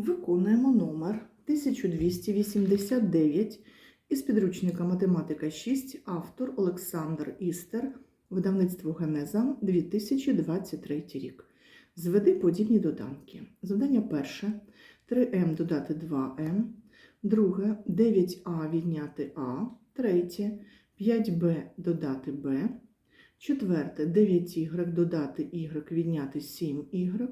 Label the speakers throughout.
Speaker 1: Виконуємо номер 1289 із підручника Математика 6, автор Олександр Істер, видавництво Генеза 2023 рік. Зведи подібні доданки. Завдання перше 3М додати 2М, друге 9А відняти А, третє 5Б додати Б, четверте 9Y додати Y відняти 7Y.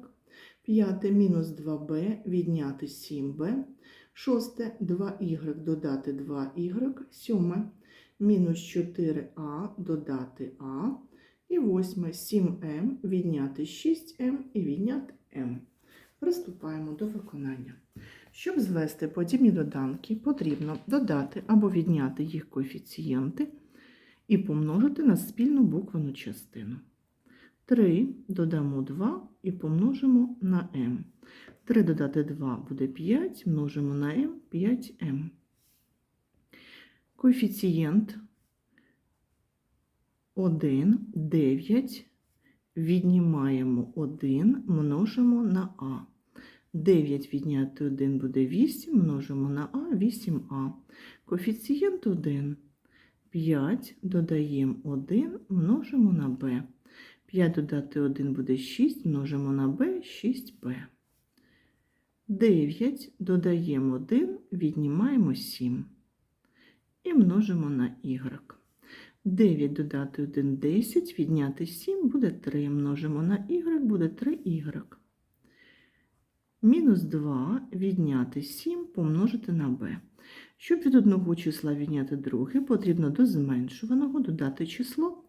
Speaker 1: П'яте мінус 2b відняти 7b. Шосте 2y додати 2y. Сьоме мінус 4а додати а. І восьме 7m відняти 6m і відняти m. Приступаємо до виконання. Щоб звести подібні доданки, потрібно додати або відняти їх коефіцієнти і помножити на спільну буквену частину. 3 додамо 2 і помножимо на m. 3 додати 2 буде 5, множимо на m 5m. Коефіцієнт 1, 9, віднімаємо 1, множимо на а. 9 відняти 1 буде 8, множимо на а, 8а. Коефіцієнт 1. 5 додаємо 1, множимо на b. 5 додати 1 буде 6, множимо на b, 6b. 9 додаємо 1, віднімаємо 7 і множимо на y. 9 додати 1 10, відняти 7 буде 3, множимо на y, буде 3y. Мінус 2 відняти 7 помножити на b. Щоб від одного числа відняти друге, потрібно до зменшуваного додати число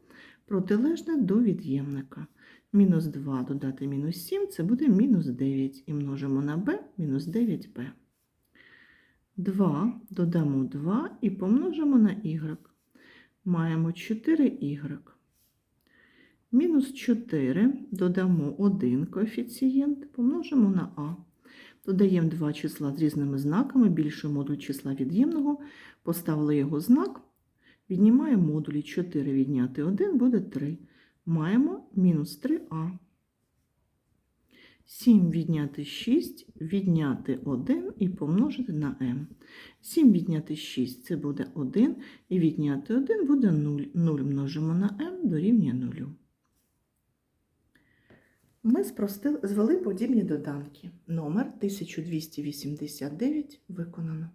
Speaker 1: протилежне до від'ємника. Мінус 2 додати мінус 7 це буде мінус 9 і множимо на b мінус 9b. 2 додамо 2 і помножимо на y. Маємо 4y. Мінус 4 додамо 1 коефіцієнт, помножимо на а. Додаємо два числа з різними знаками, більший модуль числа від'ємного, поставили його знак, віднімаємо модулі 4 відняти 1 буде 3. Маємо мінус 3а. 7 відняти 6, відняти 1 і помножити на m. 7 відняти 6 це буде 1, і відняти 1 буде 0. 0 множимо на m дорівнює 0. Ми звели подібні доданки. Номер 1289 виконано.